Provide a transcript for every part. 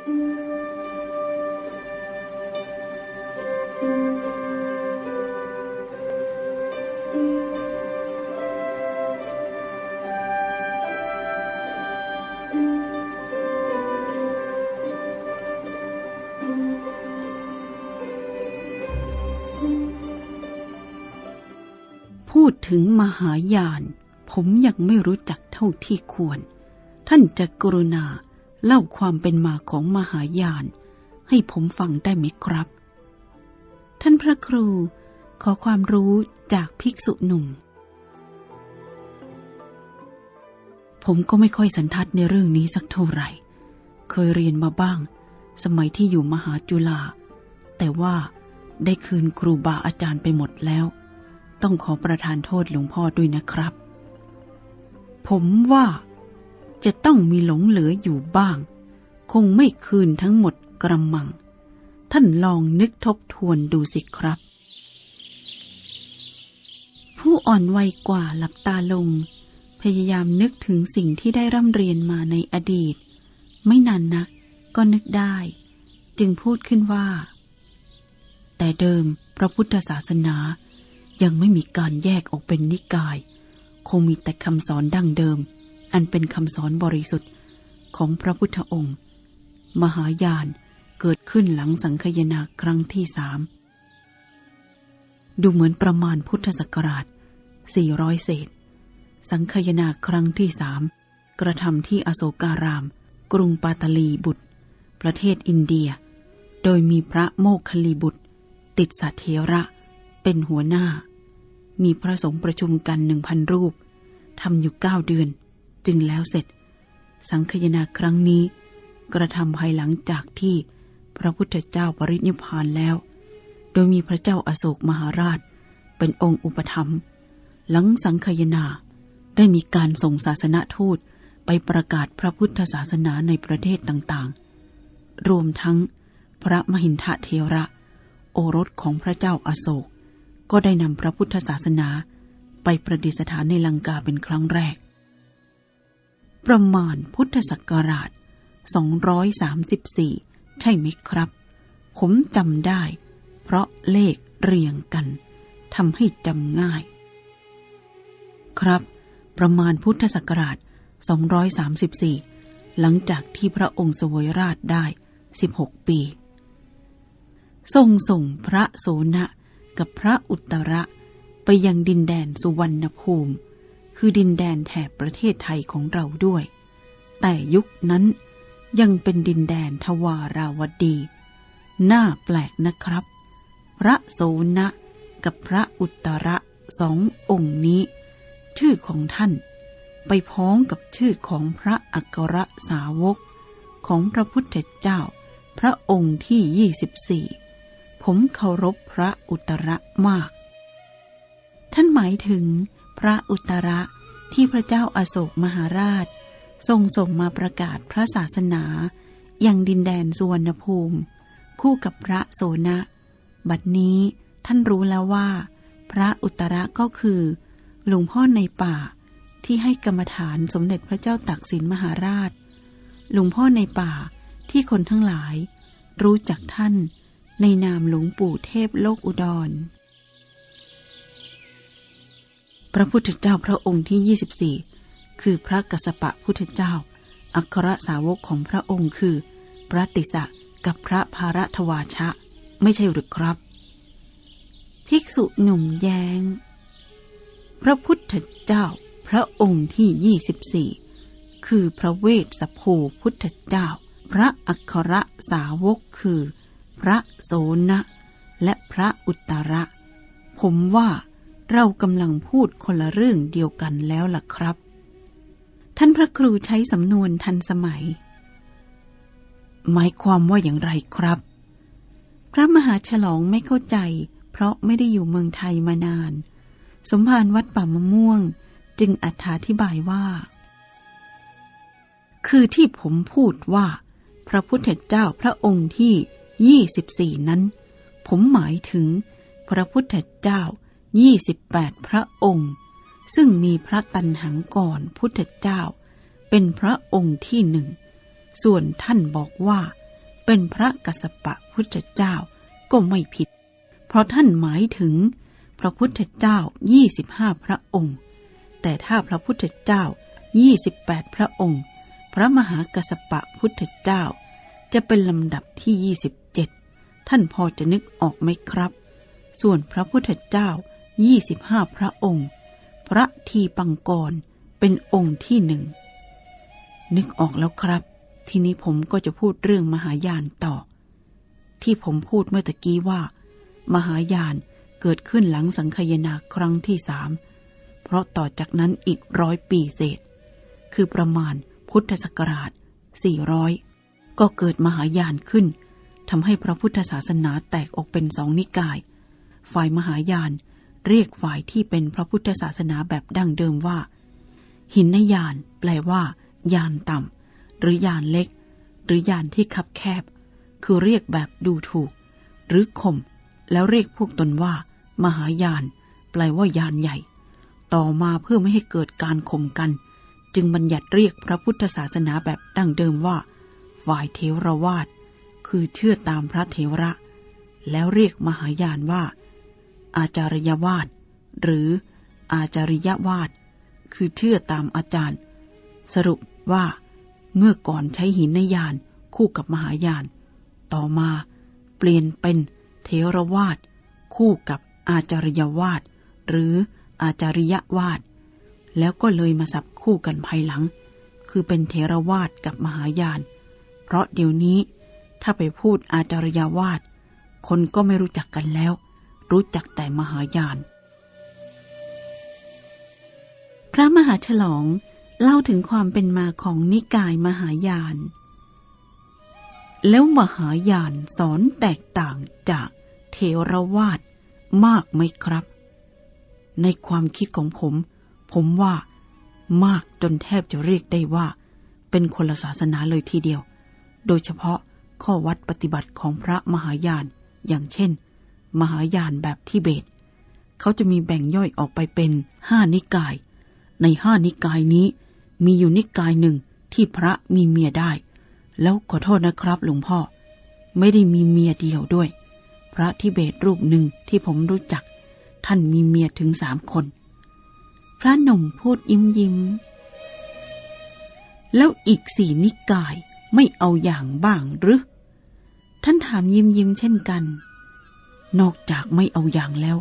พูดถึงมหายาน ผมยังไม่รู้จักเท่าที่ควร ท่านจะกรุณา เล่าความเป็นมาของมหายาน ให้ผมฟังได้ไหมครับ ท่านพระครูขอความรู้จากภิกษุหนุ่ม ผมก็ไม่ค่อยสันทัดในเรื่องนี้สักเท่าไหร่ เคยเรียนมาบ้าง สมัยที่อยู่มหาจุฬาแต่ว่าได้คืนครูบาอาจารย์ไปหมดแล้ว ต้องขอประทานโทษหลวงพ่อด้วยนะครับ ผมว่า จะต้องมีหลงเหลืออยู่บ้าง คงไม่คืนทั้งหมดกระมัง ท่านลองนึกทบทวนดูสิครับ ผู้อ่อนวัยกว่าหลับตาลง พยายามนึกถึงสิ่งที่ได้ร่ำเรียนมาในอดีต ไม่นานนักก็นึกได้ จึงพูดขึ้นว่า แต่เดิมพระพุทธศาสนายังไม่มีการแยกออกเป็นนิกาย คงมีแต่คำสอนดั้งเดิม อันเป็นคำสอนบริสุทธิ์ของพระพุทธองค์ มหายานเกิดขึ้นหลังสังคยนาครั้งที่สามดูเหมือนประมาณพุทธศักราช 400 เศษ สังคยนาครั้งที่สามกระทำที่อโศการาม กรุงปาตลีบุตร ประเทศอินเดีย โดยมีพระโมคคลลีบุตร ติดสัตเทระเป็นหัวหน้า มีพระสงฆ์ประชุมกันหนึ่งพันรูปทำอยู่เก้าเดือน จึงแล้วเสร็จ สังคยนาครั้งนี้ กระทำภายหลังจากที่พระพุทธเจ้าปรินิพพานแล้ว โดยมีพระเจ้าอาโศกมหาราช เป็นองค์อุปถัมภ์หลังสังคยนาได้มีการส่งศาสนทูตไปประกาศพระพุทธศาสนาในประเทศต่างๆ รวมทั้งพระมหินทะเทระ โอรสของพระเจ้าอาโศก ก็ได้นำพระพุทธศาสนาไปประดิษฐานในลังกาเป็นครั้งแรก ประมาณพุทธศักราช 234 ใช่ไหมครับ ผมจำได้ เพราะเลขเรียงกันทำให้จำง่าย ครับ ประมาณพุทธศักราช 234 หลังจากที่พระองค์สวยราชได้ 16 ปี ทรงส่งพระโสนะกับพระอุตระไปยังดินแดนสุวรรณภูมิ คือดินแดนแถบประเทศไทยของเราด้วย แต่ยุคนั้นยังเป็นดินแดนทวาราวดี น่าแปลกนะครับ พระโสนะกับพระอุตระสององค์นี้ ชื่อของท่านไปพ้องกับชื่อของพระอัครสาวก ของพระพุทธเจ้า พระองค์ที่ 24 ผมเคารพพระอุตระมาก ท่านหมายถึง พระอุตระที่พระเจ้าอาโศกมหาราช ทรงส่งมาประกาศพระศาสนาอย่างดินแดนสุวรรณภูมิ คู่กับพระโสนะ บัดนี้ท่านรู้แล้วว่า พระอุตระก็คือ หลวงพ่อในป่าที่ให้กรรมฐานสมเด็จพระเจ้าตักสินมหาราช หลวงพ่อในป่าที่คนทั้งหลาย รู้จักท่านในนามหลวงปู่เทพโลกอุดร พระพุทธเจ้าพระองค์ที่ 24 คือพระกัสสปะพุทธเจ้า อัครสาวกของพระองค์คือ พระติสะกับพระภารทวาชะ ไม่ใช่หรือครับ ภิกษุหนุ่มแยง้ง พระพุทธเจ้าพระองค์ที่ 24 คือพระเวสสภูพุทธเจ้า พระอัครสาวกคือ พระโสนะและพระอุตระ ผมว่า เรากำลังพูดคนละเรื่องเดียวกันแล้วล่ะครับ ท่านพระครูใช้สำนวนทันสมัย หมายความว่าอย่างไรครับ พระมหาฉลองไม่เข้าใจ เพราะไม่ได้อยู่เมืองไทยมานาน สมภารวัดป่ามะม่วง จึงอธิบายว่า คือที่ผมพูดว่า พระพุทธเจ้าพระองค์ที่ 24 นั้น ผมหมายถึง พระพุทธเจ้า 28 พระองค์ ซึ่งมีพระตันหังก่อนพุทธเจ้า เป็นพระองค์ที่หนึ่ง ส่วนท่านบอกว่า เป็นพระกัสสปะพุทธเจ้าก็ไม่ผิด เพราะท่านหมายถึง พระพุทธเจ้า 25 พระองค์ แต่ถ้าพระพุทธเจ้า 28 พระองค์ พระมหากัสสปะพุทธเจ้า จะเป็นลำดับที่ 27 ท่านพอจะนึกออกไหมครับส่วนพระพุทธเจ้า 25พระองค์ พระทีปังกรเป็นองค์ที่หนึ่ง นึกออกแล้วครับ ทีนี้ผมก็จะพูดเรื่องมหายานต่อ ที่ผมพูดเมื่อตะกี้ว่า มหายานเกิดขึ้นหลังสังคยนาครั้งที่สามเพราะต่อจากนั้นอีกร้อยปีเศษ คือประมาณพุทธศักราช 400 ก็เกิดมหายานขึ้นทำให้พระพุทธศาสนาแตกออกเป็นสองนิกาย ฝ่ายมหายาน เรียกฝ่ายที่เป็นพระพุทธศาสนาแบบดั้งเดิมว่า หินนยานแปลว่า ยานต่ำหรือยานเล็ก หรือยานที่คับแคบ คือเรียกแบบดูถูก หรือข่มแล้วเรียกพวกตนว่า มหายาน แปลว่ายานใหญ่ ต่อมาเพื่อไม่ให้เกิดการข่มกัน จึงบัญญัติเรียกพระพุทธศาสนาแบบดั้งเดิมว่า ฝ่ายเทรวาสคือเชื่อตามพระเทวระ แล้วเรียกมหายานว่า อาจารยวาดหรืออาจาริยวาดคือเชื่อตามอาจารย์ สรุปว่า เมื่อก่อนใช้หินยานคู่กับมหายาน ต่อมาเปลี่ยนเป็นเทรวาดคู่กับอาจาริยวาดหรืออาจาริยวาดแล้วก็เลยมาสับคู่กันภายหลัง คือเป็นเทรวาดกับมหายาน เพราะเดี๋ยวนี้ถ้าไปพูดอาจาริยวาดคนก็ไม่รู้จักกันแล้ว รู้จักแต่มหายาน พระมหาฉลองเล่าถึงความเป็นมาของนิกายมหายาน แล้วมหายานสอนแตกต่างจากเทรวาดมากไหมครับ ในความคิดของผม ผมว่ามากจนแทบจะเรียกได้ว่า เป็นคนละศาสนาเลยทีเดียว โดยเฉพาะข้อวัดปฏิบัติของพระมหายาน อย่างเช่น มหายานแบบทิเบต เขาจะมีแบ่งย่อยออกไปเป็นห้านิกาย ในห้านิกายนี้ มีอยู่นิกายหนึ่งที่พระมีเมียได้ แล้วขอโทษนะครับหลวงพ่อ ไม่ได้มีเมียเดียวด้วย พระทิเบตรูปหนึ่งที่ผมรู้จัก ท่านมีเมียถึงสามคน พระหนุ่มพูดยิ้มยิ้ม แล้วอีกสี่นิกายไม่เอาอย่างบ้างหรือ ท่านถามยิ้มยิ้มเช่นกัน นอกจากไม่เอาอย่างแล้ว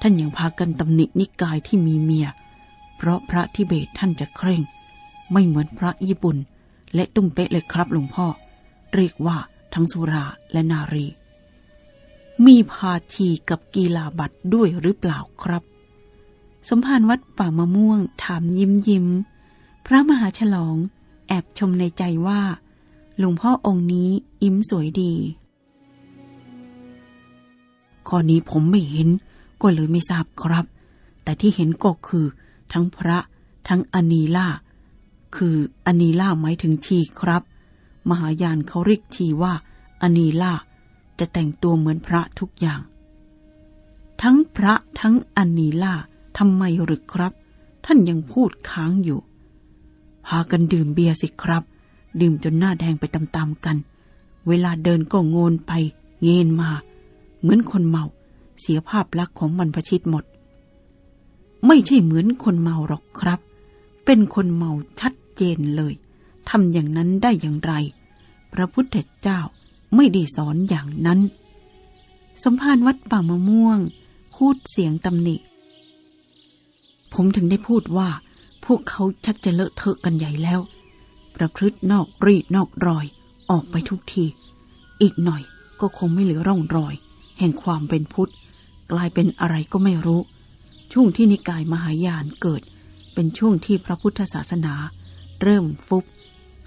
ท่านยังพากันตำหนินิกายที่มีเมีย เพราะพระทิเบตท่านจะเคร่ง ไม่เหมือนพระญี่ปุ่น และตุ้มเป๊ะเลยครับหลวงพ่อ เรียกว่าทั้งสุราและนารี มีพาทีกับกีฬาบัตรด้วยหรือเปล่าครับ สมภารวัดป่ามะม่วงถามยิ้มยิ้ม พระมหาฉลองแอบชมในใจว่าหลวงพ่อองค์นี้ยิ้มสวยดี ข้อนี้ผมไม่เห็น ก็เลยไม่ทราบครับ แต่ที่เห็นก็คือ ทั้งพระ ทั้งอนีล่า คืออนีล่าหมายถึงชีครับ มหายานเขาเรียกชีว่าอนีล่า จะแต่งตัวเหมือนพระทุกอย่าง ทั้งพระทั้งอนีล่าทำไมหรือครับ ท่านยังพูดค้างอยู่ พากันดื่มเบียร์สิครับ ดื่มจนหน้าแดงไปตามๆกัน เวลาเดินก็โงนไป เงนมา เหมือนคนเมา เสียภาพลักษณ์ของมันประชิดหมด ไม่ใช่เหมือนคนเมาหรอกครับ เป็นคนเมาชัดเจนเลยทำอย่างนั้นได้อย่างไร พระพุทธเจ้าไม่ได้สอนอย่างนั้น สมภารวัดป่ามะม่วง พูดเสียงตำหนิ ผมถึงได้พูดว่า พวกเขาชักจะเลอะเทอะกันใหญ่แล้ว ประพฤตินอกรีดนอกรอย ออกไปทุกที อีกหน่อยก็คงไม่เหลือร่องรอย แห่งความเป็นพุทธ กลายเป็นอะไรก็ไม่รู้ ช่วงที่นิกายมหายานเกิด เป็นช่วงที่พระพุทธศาสนา เริ่มฟุบ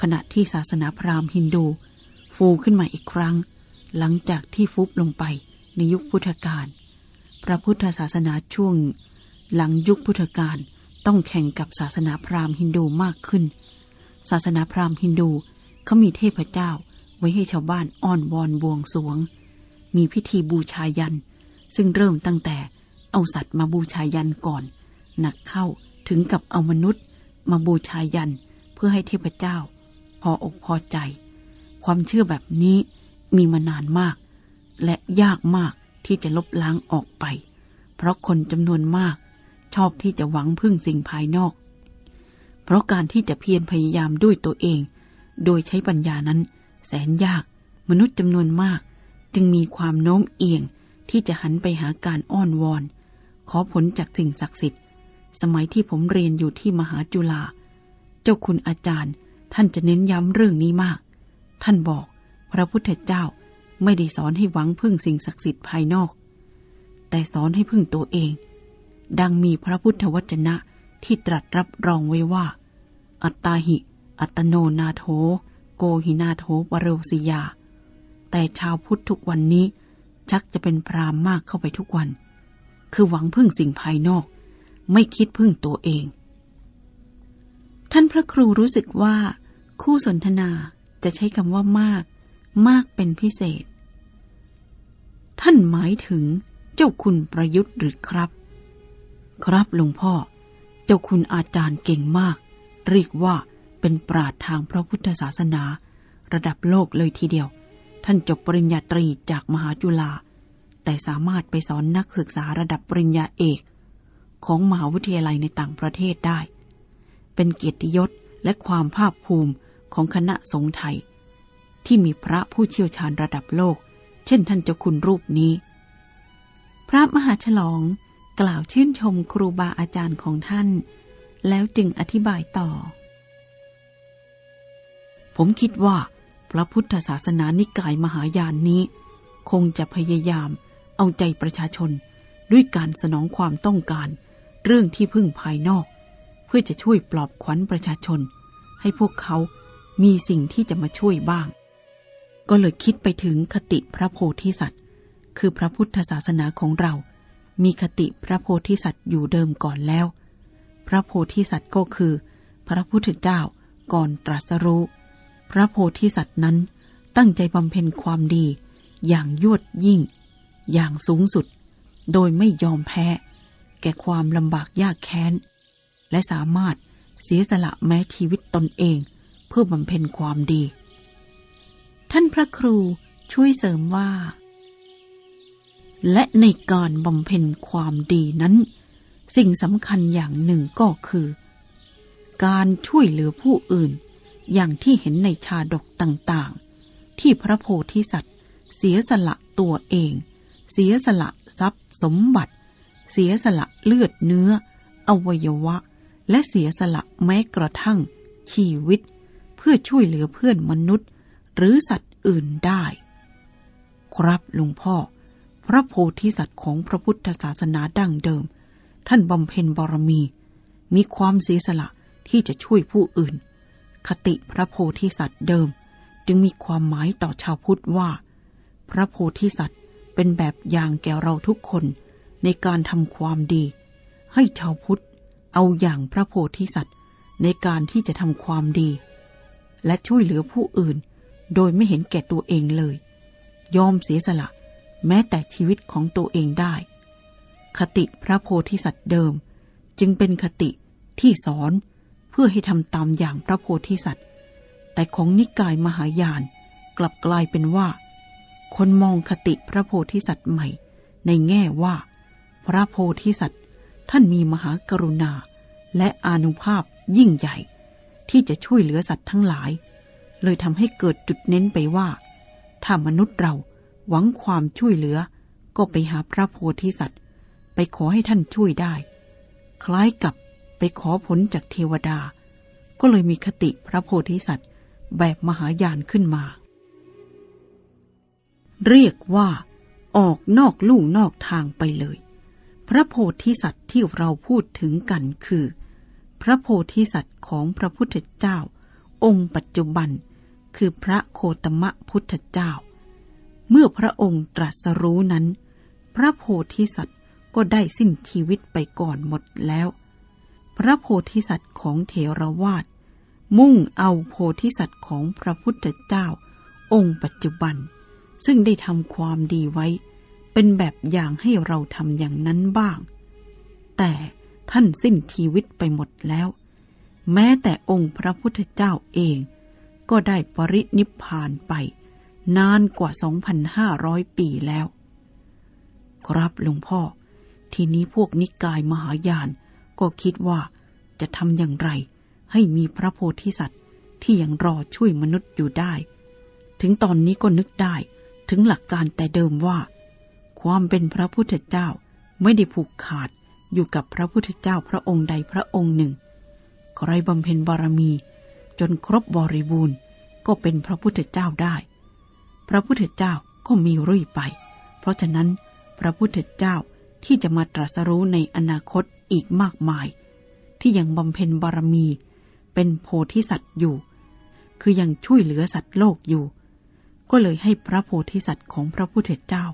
ขณะที่ศาสนาพราหมณ์ฮินดู ฟูขึ้นมาอีกครั้ง หลังจากที่ฟุบลงไปในยุคพุทธกาลพระพุทธศาสนาช่วง หลังยุคพุทธกาลต้องแข่งกับศาสนาพราหมณ์ฮินดูมากขึ้น ศาสนาพราหมณ์ฮินดูเขามีเทพเจ้าไว้ให้ชาวบ้านอ้อนวอนบวงสรวง มีพิธีบูชายัน ซึ่งเริ่มตั้งแต่เอาสัตว์มาบูชายันก่อน หนักเข้าถึงกับเอามนุษย์ มาบูชายันเพื่อให้เทพเจ้า พออกพอใจ ความเชื่อแบบนี้มีมานานมาก และยากมากที่จะลบล้างออกไป เพราะคนจำนวนมาก ชอบที่จะหวังพึ่งสิ่งภายนอก เพราะการที่จะเพียรพยายามด้วยตัวเอง โดยใช้ปัญญานั้น แสนยากมนุษย์จำนวนมาก จึงมีความโน้มเอียงที่จะหันไปหาการอ้อนวอน ขอผลจากสิ่งศักดิ์สิทธิ์ สมัยที่ผมเรียนอยู่ที่มหาจุฬาเจ้าคุณอาจารย์ ท่านจะเน้นย้ำเรื่องนี้มาก ท่านบอก พระพุทธเจ้าไม่ได้สอนให้หวังพึ่งสิ่งศักดิ์สิทธิ์ภายนอก แต่สอนให้พึ่งตัวเอง ดังมีพระพุทธวจนะที่ตรัสรับรองไว้ว่า อัตตาหิ อัตโนนาโถ โกหินาโถปโรสิยา แต่ชาวพุทธทุกวันนี้ ชักจะเป็นพรามมากเข้าไปทุกวัน คือหวังพึ่งสิ่งภายนอก ไม่คิดพึ่งตัวเอง ท่านพระครูรู้สึกว่า คู่สนทนาจะใช้คำว่ามาก มากเป็นพิเศษ ท่านหมายถึงเจ้าคุณประยุทธ์หรือครับ ครับหลวงพ่อ เจ้าคุณอาจารย์เก่งมาก เรียกว่าเป็นปราดทางพระพุทธศาสนา ระดับโลกเลยทีเดียว ท่านจบปริญญาตรีจากมหาจุฬาแต่สามารถไปสอนนักศึกษาระดับปริญญาเอก ของมหาวิทยาลัยในต่างประเทศได้ เป็นเกียรติยศและความภาคภูมิของคณะสงฆ์ไทย ที่มีพระผู้เชี่ยวชาญระดับโลก เช่นท่านเจ้าคุณรูปนี้ พระมหาฉลองกล่าวชื่นชมครูบาอาจารย์ของท่าน แล้วจึงอธิบายต่อ ผมคิดว่า พระพุทธศาสนานิกายมหายานนี้ คงจะพยายาม เอาใจประชาชน ด้วยการสนองความต้องการ เรื่องที่พึ่งภายนอก เพื่อจะช่วยปลอบขวัญประชาชน ให้พวกเขามีสิ่งที่จะมาช่วยบ้าง ก็เลยคิดไปถึงคติพระโพธิสัตว์ คือพระพุทธศาสนาของเรา มีคติพระโพธิสัตว์อยู่เดิมก่อนแล้ว พระโพธิสัตว์ก็คือ พระพุทธเจ้าก่อนตรัสรู้ พระโพธิสัตว์นั้นตั้งใจบำเพ็ญความดี อย่างยวดยิ่ง อย่างสูงสุด โดยไม่ยอมแพ้ แก่ความลำบากยากแค้น และสามารถเสียสละแม้ชีวิตตนเอง เพื่อบำเพ็ญความดี ท่านพระครูช่วยเสริมว่า และในการบำเพ็ญความดีนั้น สิ่งสำคัญอย่างหนึ่งก็คือ การช่วยเหลือผู้อื่น อย่างที่เห็นในชาดกต่างๆ ที่พระโพธิสัตว์ เสียสละตัวเอง เสียสละทรัพย์สมบัติ เสียสละเลือดเนื้อ อวัยวะ และเสียสละแม้กระทั่ง ชีวิต เพื่อช่วยเหลือเพื่อนมนุษย์ หรือสัตว์อื่นได้ ครับหลวงพ่อ พระโพธิสัตว์ของพระพุทธศาสนาดั้งเดิม ท่านบำเพ็ญบารมี มีความเสียสละที่จะช่วยผู้อื่น คติพระโพธิสัตว์เดิม จึงมีความหมายต่อชาวพุทธว่า พระโพธิสัตว์เป็นแบบอย่างแก่เราทุกคนในการทำความดี ให้ชาวพุทธเอาอย่างพระโพธิสัตว์ในการที่จะทำความดี และช่วยเหลือผู้อื่น โดยไม่เห็นแก่ตัวเองเลย ยอมเสียสละ แม้แต่ชีวิตของตัวเองได้ คติพระโพธิสัตว์เดิม จึงเป็นคติที่สอน เพื่อให้ทำตามอย่างพระโพธิสัตว์ แต่ของนิกายมหายานกลับกลายเป็นว่า คนมองคติพระโพธิสัตว์ใหม่ ในแง่ว่า พระโพธิสัตว์ท่านมีมหากรุณา และอานุภาพยิ่งใหญ่ ที่จะช่วยเหลือสัตว์ทั้งหลาย เลยทำให้เกิดจุดเน้นไปว่า ถ้ามนุษย์เราหวังความช่วยเหลือ ก็ไปหาพระโพธิสัตว์ ไปขอให้ท่านช่วยได้ คล้ายกับ ไปขอผลจากเทวดา ก็เลยมีคติพระโพธิสัตว์ แบบมหายานขึ้นมา เรียกว่า ออกนอกลู่นอกทางไปเลย พระโพธิสัตว์ที่เราพูดถึงกันคือ พระโพธิสัตว์ของพระพุทธเจ้า องค์ปัจจุบัน คือพระโคตมะพุทธเจ้า เมื่อพระองค์ตรัสรู้นั้น พระโพธิสัตว์ก็ได้สิ้นชีวิตไปก่อนหมดแล้ว พระโพธิสัตว์ของเถรวาทมุ่งเอาโพธิสัตว์ของพระพุทธเจ้า องค์ปัจจุบัน ซึ่งได้ทำความดีไว้ เป็นแบบอย่างให้เราทำอย่างนั้นบ้าง แต่ท่านสิ้นชีวิตไปหมดแล้ว แม้แต่องค์พระพุทธเจ้าเอง ก็ได้ปรินิพพานไป นานกว่า 2,500 ปีแล้ว ครับหลวงพ่อ ทีนี้พวกนิกายมหายาน ก็คิดว่าจะทำอย่างไร ให้มีพระโพธิสัตว์ที่ยังรอช่วยมนุษย์อยู่ได้ ถึงตอนนี้ก็นึกได้ถึงหลักการแต่เดิมว่า ความเป็นพระพุทธเจ้าไม่ได้ผูกขาดอยู่กับพระพุทธเจ้าพระองค์ใดพระองค์หนึ่ง ใครบำเพ็ญบารมี จนครบบริบูรณ์ก็เป็นพระพุทธเจ้าได้ พระพุทธเจ้าก็มีรุ่ยไป เพราะฉะนั้นพระพุทธเจ้าที่จะมาตรัสรู้ในอนาคต อีกมากมาย ที่ยังบำเพ็ญบารมี เป็นโพธิสัตว์อยู่ คือยังช่วยเหลือสัตว์โลกอยู่ ก็เลยให้พระโพธิสัตว์ของพระพุทธเจ้า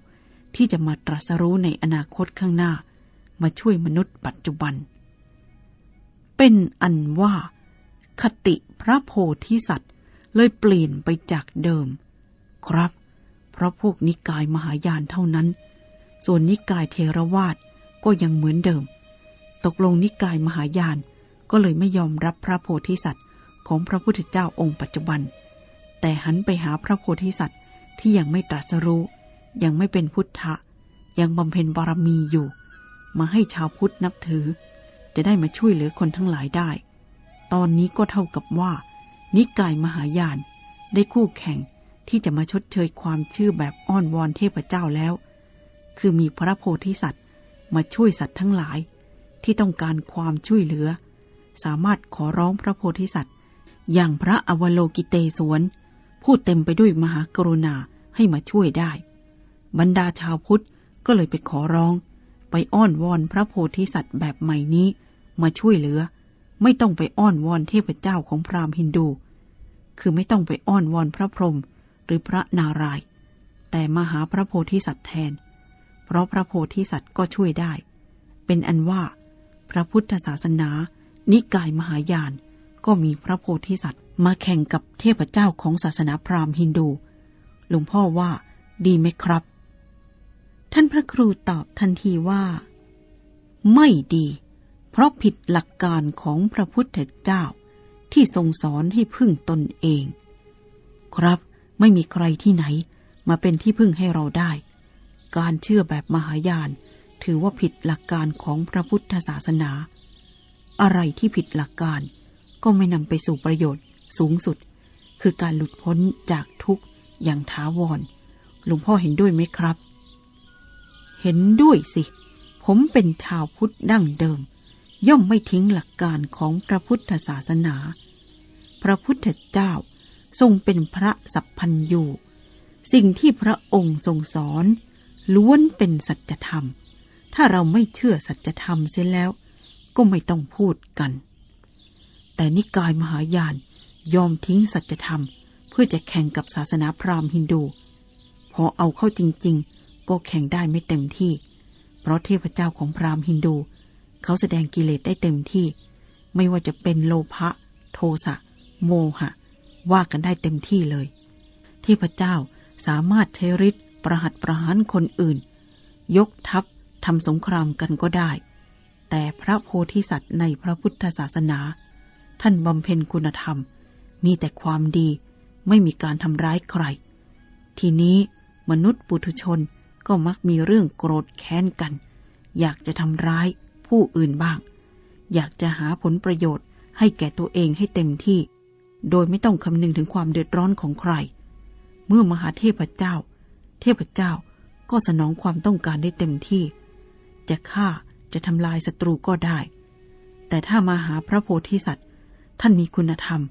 ที่จะมาตรัสรู้ในอนาคตข้างหน้า มาช่วยมนุษย์ปัจจุบัน เป็นอันว่า คติพระโพธิสัตว์เลยเปลี่ยนไปจากเดิม ครับ เพราะพวกนิกายมหายานเท่านั้น ส่วนนิกายเทรวาสก็ยังเหมือนเดิม ตกลงนิกายมหายาน ก็เลยไม่ยอมรับพระโพธิสัตว์ของพระพุทธเจ้าองค์ปัจจุบัน แต่หันไปหาพระโพธิสัตว์ที่ยังไม่ตรัสรู้ ยังไม่เป็นพุทธะ ยังบำเพ็ญบารมีอยู่ มาให้ชาวพุทธนับถือ จะได้มาช่วยเหลือคนทั้งหลายได้ ตอนนี้ก็เท่ากับว่า นิกายมหายานได้คู่แข่งที่จะมาชดเชยความชื่อแบบอ้อนวอนเทพเจ้าแล้ว คือมีพระโพธิสัตว์มาช่วยสัตว์ทั้งหลาย ที่ต้องการความช่วยเหลือ สามารถขอร้องพระโพธิสัตว์ อย่างพระอวโลกิเตศวน ผู้เต็มไปด้วยมหากรุณาให้มาช่วยได้ บรรดาชาวพุทธก็เลยไปขอร้อง ไปอ้อนวอนพระโพธิสัตว์แบบใหม่นี้ มาช่วยเหลือ ไม่ต้องไปอ้อนวอนเทพเจ้าของพราหมณ์ฮินดู คือไม่ต้องไปอ้อนวอนพระพรหมหรือพระนารายณ์แต่มาหาพระโพธิสัตว์แทน เพราะพระโพธิสัตว์ก็ช่วยได้ เป็นอันว่า พระพุทธศาสนา นิกายมหายาน ก็มีพระโพธิสัตว์ มาแข่งกับเทพเจ้าของศาสนาพราหมณ์ฮินดู หลวงพ่อว่าดีไหมครับ ท่านพระครูตอบทันทีว่า ไม่ดี เพราะผิดหลักการของพระพุทธเจ้า ที่ทรงสอนให้พึ่งตนเอง ครับไม่มีใครที่ไหน มาเป็นที่พึ่งให้เราได้ การเชื่อแบบมหายาน ถือว่าผิดหลักการของพระพุทธศาสนา อะไรที่ผิดหลักการก็ไม่นำไปสู่ประโยชน์สูงสุด คือการหลุดพ้นจากทุกข์อย่างท้าวร หลวงพ่อเห็นด้วยไหมครับ เห็นด้วยสิ ผมเป็นชาวพุทธดั้งเดิม ย่อมไม่ทิ้งหลักการของพระพุทธศาสนา พระพุทธเจ้าทรงเป็นพระสัพพัญญูสิ่งที่พระองค์ทรงสอน ล้วนเป็นสัจธรรม ถ้าเราไม่เชื่อสัจธรรมเสียแล้ว ก็ไม่ต้องพูดกัน แต่นิกายมหายานยอมทิ้งสัจธรรม เพื่อจะแข่งกับศาสนาพราหมณ์ฮินดู พอเอาเข้าจริง ๆ ก็แข่งได้ไม่เต็มที่ เพราะเทพเจ้าของพราหมณ์ฮินดู เขาแสดงกิเลสได้เต็มที่ ไม่ว่าจะเป็นโลภะโทสะโมหะ ว่ากันได้เต็มที่เลย เทพเจ้าสามารถใช้ฤทธิ์ประหัตประหารคนอื่น ยกทัพ ทำสงครามกันก็ได้ แต่พระโพธิสัตว์ในพระพุทธศาสนา ท่านบำเพ็ญคุณธรรม มีแต่ความดีไม่มีการทำร้ายใคร ทีนี้มนุษย์ปุถุชนก็มักมีเรื่องโกรธแค้นกัน อยากจะทำร้ายผู้อื่นบ้าง อยากจะหาผลประโยชน์ให้แก่ตัวเองให้เต็มที่ โดยไม่ต้องคำนึงถึงความเดือดร้อนของใคร เมื่อมหาเทพเจ้า เทพเจ้าก็สนองความต้องการได้เต็มที่ จะฆ่าจะทำลายศัตรูก็ได้ แต่ถ้ามาหาพระโพธิสัตว์ ท่านมีคุณธรรม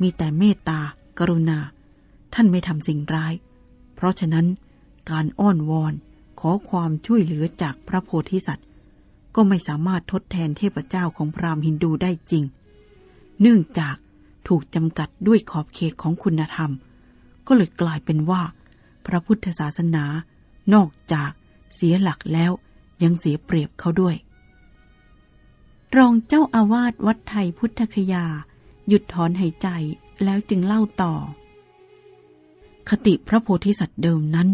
มีแต่เมตตา กรุณา ท่านไม่ทำสิ่งร้าย เพราะฉะนั้นการอ้อนวอนขอความช่วยเหลือจากพระโพธิสัตว์ ก็ไม่สามารถทดแทนเทพเจ้าของพราหมณ์ฮินดูได้จริง เนื่องจากถูกจำกัดด้วยขอบเขตของคุณธรรม ก็เลยกลายเป็นว่า พระพุทธศาสนานอกจากเสียหลักแล้ว ยังเสียเปรียบเขาด้วย รองเจ้าอาวาสวัดไทยพุทธคยา หยุดถอนหายใจแล้วจึงเล่าต่อ คติพระโพธิสัตว์เดิมนั้น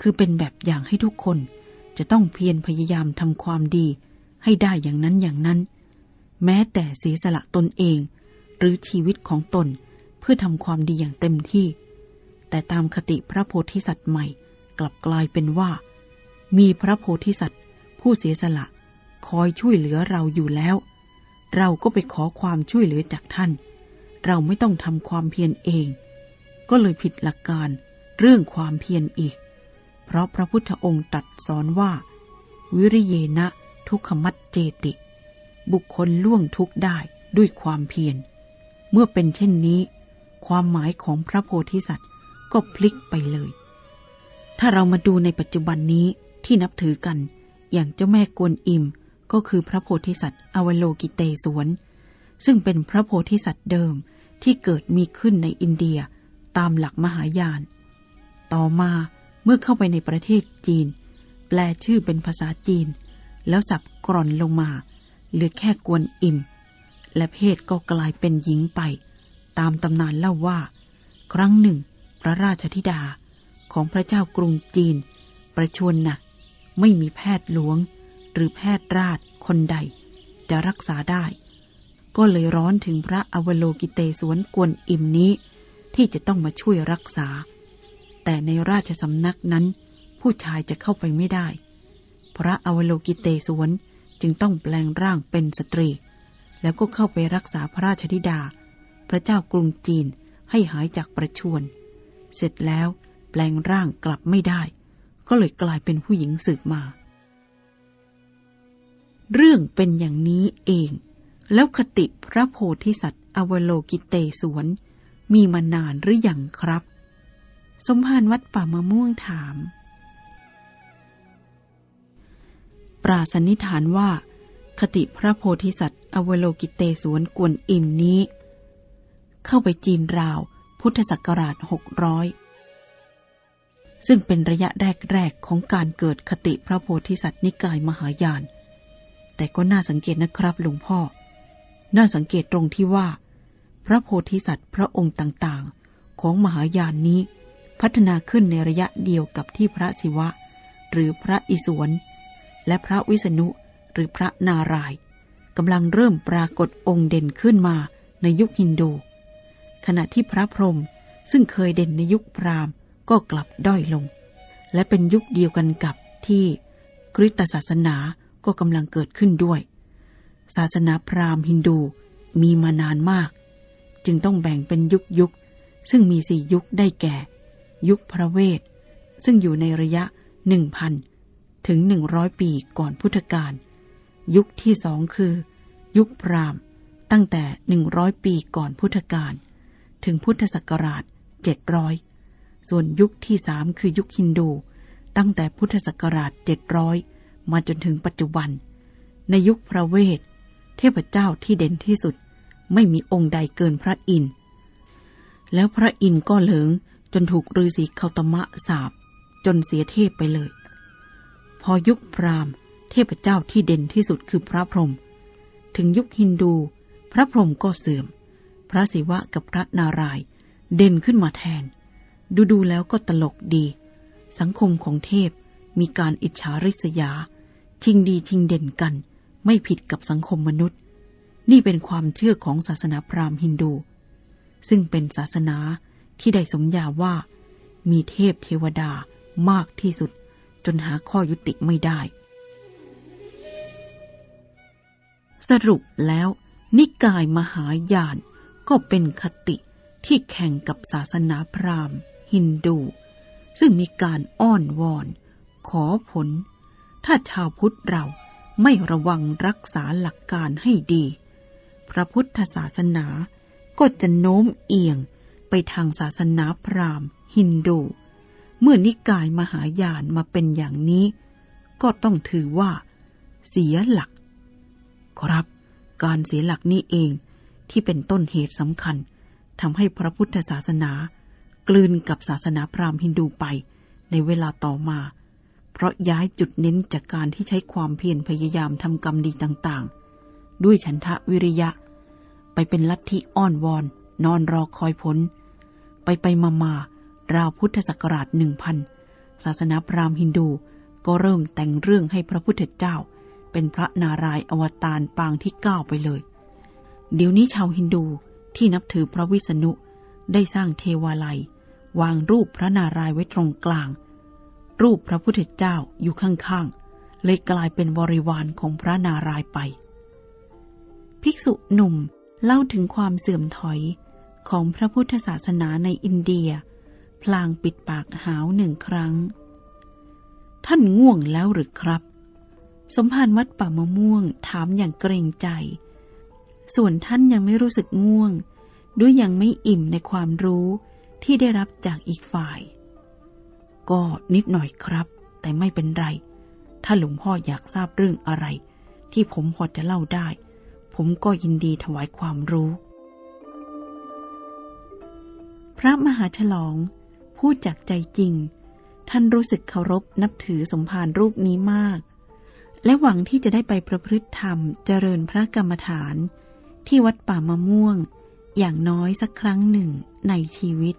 คือเป็นแบบอย่างให้ทุกคนจะต้องเพียรพยายามทำความดี ให้ได้อย่างนั้นอย่างนั้น แม้แต่เสียสละตนเอง หรือชีวิตของตนเพื่อทำความดีอย่างเต็มที่ แต่ตามคติพระโพธิสัตว์ใหม่กลับกลายเป็นว่า มีพระโพธิสัตว์ ผู้เสียสละ คอยช่วยเหลือเราอยู่แล้ว เราก็ไปขอความช่วยเหลือจากท่าน เราไม่ต้องทำความเพียรเอง ก็เลยผิดหลักการเรื่องความเพียรอีก เพราะพระพุทธองค์ตรัสสอนว่า วิริเยนะทุกขมัดเจติ บุคคลล่วงทุกได้ด้วยความเพียร เมื่อเป็นเช่นนี้ ความหมายของพระโพธิสัตว์ก็พลิกไปเลย ถ้าเรามาดูในปัจจุบันนี้ที่นับถือกัน อย่างเจ้าแม่กวนอิม ก็คือพระโพธิสัตว์อวโลกิเตสวน ซึ่งเป็นพระโพธิสัตว์เดิมที่เกิดมีขึ้นในอินเดียตามหลักมหายาน ต่อมาเมื่อเข้าไปในประเทศจีน แปลชื่อเป็นภาษาจีน แล้วสับกร่อนลงมา เหลือแค่กวนอิม และเพศก็กลายเป็นหญิงไป ตามตำนานเล่าว่า ครั้งหนึ่ง พระราชธิดาของพระเจ้ากรุงจีน ประชวรหนัก ไม่มีแพทย์หลวง หรือแพทย์ราชคนใด จะรักษาได้ ก็เลยร้อนถึงพระอวโลกิเตสวนกวนอิมนี้ ที่จะต้องมาช่วยรักษา แต่ในราชสำนักนั้น ผู้ชายจะเข้าไปไม่ได้ พระอวโลกิเตสวนจึงต้องแปลงร่างเป็นสตรี แล้วก็เข้าไปรักษาพระราชธิดา พระเจ้ากรุงจีนให้หายจากประชวรเสร็จแล้วแปลงร่างกลับไม่ได้ ก็เลยกลายเป็นผู้หญิงสืบมา เรื่องเป็นอย่างนี้เอง แล้วคติพระโพธิสัตว์ อวโลกิเตสวน มีมานานหรืออยังครับ สมภารวัดป่ามะม่วงถาม ปราสนิฐานว่า คติพระโพธิสัตว์ อวโลกิเตสวนกวนอิมนี้ เข้าไปจีนราวพุทธศักราชหกร้อย ซึ่งเป็นระยะแรก ๆ ของการเกิดคติพระโพธิสัตว์นิกายมหายาน แต่ก็น่าสังเกตนะครับหลวงพ่อ น่าสังเกตตรงที่ว่า พระโพธิสัตว์พระองค์ต่างๆ ของมหายานนี้ พัฒนาขึ้นในระยะเดียวกับที่พระศิวะ หรือพระอิศวรและพระวิษณุหรือพระนารายกำลังเริ่มปรากฏองค์เด่นขึ้นมาในยุคฮินดู ขณะที่พระพรหมซึ่งเคยเด่นในยุคพราหมณ์ ก็กลับด้อยลง และเป็นยุคเดียวกันกับที่คริสตศาสนาก็กำลังเกิดขึ้นด้วย ศาสนาพราหมณ์ฮินดูมีมานานมาก จึงต้องแบ่งเป็นยุคยุคซึ่งมีสี่ยุคได้แก่ ยุคพระเวท ซึ่งอยู่ในระยะหนึ่งพันถึงหนึ่งร้อยปีก่อนพุทธกาลยุคที่สองคือ ยุคพราหมณ์ตั้งแต่หนึ่งร้อยปีก่อนพุทธกาลถึงพุทธศักราชเจ็ดร้อย ส่วนยุคที่สามคือยุคฮินดู ตั้งแต่พุทธศักราชเจ็ดร้อยมาจนถึงปัจจุบัน ในยุคพระเวท เทพเจ้าที่เด่นที่สุด ไม่มีองค์ใดเกินพระอินทร์ แล้วพระอินทร์ก็เหลิงจนถูกฤาษีเคาตมะสาบ จนเสียเทพไปเลย พอยุคพราหมณ์ เทพเจ้าที่เด่นที่สุดคือพระพรหมถึงยุคฮินดู พระพรหมก็เสื่อม พระศิวะกับพระนารายณ์เด่นขึ้นมาแทน ดูดูแล้วก็ตลกดี สังคมของเทพมีการอิจฉาริษยา ชิงดีชิงเด่นกัน ไม่ผิดกับสังคมมนุษย์ นี่เป็นความเชื่อของศาสนาพราหมณ์ฮินดู ซึ่งเป็นศาสนาที่ได้สมญาว่า มีเทพเทวดามากที่สุด จนหาข้อยุติไม่ได้ สรุปแล้วนิกายมหายานก็เป็นคติที่แข่งกับศาสนาพราหมณ์ ฮินดู ซึ่งมีการอ้อนวอน ขอผล ถ้าชาวพุทธเราไม่ระวังรักษาหลักการให้ดี พระพุทธศาสนาก็จะโน้มเอียงไปทางศาสนาพราหมณ์ ฮินดู เมื่อนิกายมหายานมาเป็นอย่างนี้ ก็ต้องถือว่า เสียหลัก ครับ การเสียหลักนี้เองที่เป็นต้นเหตุสำคัญทำให้พระพุทธศาสนา กลืนกับศาสนาพราหมณ์ฮินดูไปในเวลาต่อมา เพราะย้ายจุดเน้นจากการที่ใช้ความเพียรพยายามทำกรรมดีต่างๆ ด้วยฉันทะวิริยะ ไปเป็นลัทธิอ้อนวอน นอนรอคอยผล ไปไปมามาราวพุทธศักราชหนึ่งพันศาสนาพราหมณ์ฮินดูก็เริ่มแต่งเรื่องให้พระพุทธเจ้า เป็นพระนารายณ์อวตารปางที่เก้าไปเลย เดี๋ยวนี้ชาวฮินดูที่นับถือพระวิษณุได้สร้างเทวาลัย วางรูปพระนารายณ์ไว้ตรงกลาง รูปพระพุทธเจ้าอยู่ข้างๆ เลยกลายเป็นบริวารของพระนารายณ์ไป ภิกษุหนุ่มเล่าถึงความเสื่อมถอยของพระพุทธศาสนาในอินเดีย พลางปิดปากหาวหนึ่งครั้ง ท่านง่วงแล้วหรือครับ สมภารวัดป่ามะม่วงถามอย่างเกรงใจ ส่วนท่านยังไม่รู้สึกง่วง ด้วยยังไม่อิ่มในความรู้ ที่ได้รับจากอีกฝ่าย ก็นิดหน่อยครับ แต่ไม่เป็นไร ถ้าหลวงพ่ออยากทราบเรื่องอะไร ที่ผมพอจะเล่าได้ ผมก็ยินดีถวายความรู้ พระมหาฉลอง พูดจากใจจริง ท่านรู้สึกเคารพนับถือสมภารรูปนี้มาก และหวังที่จะได้ไปประพฤติธรรมเจริญพระกรรมฐาน ที่วัดป่ามะม่วงอย่างน้อยสักครั้งหนึ่งในชีวิต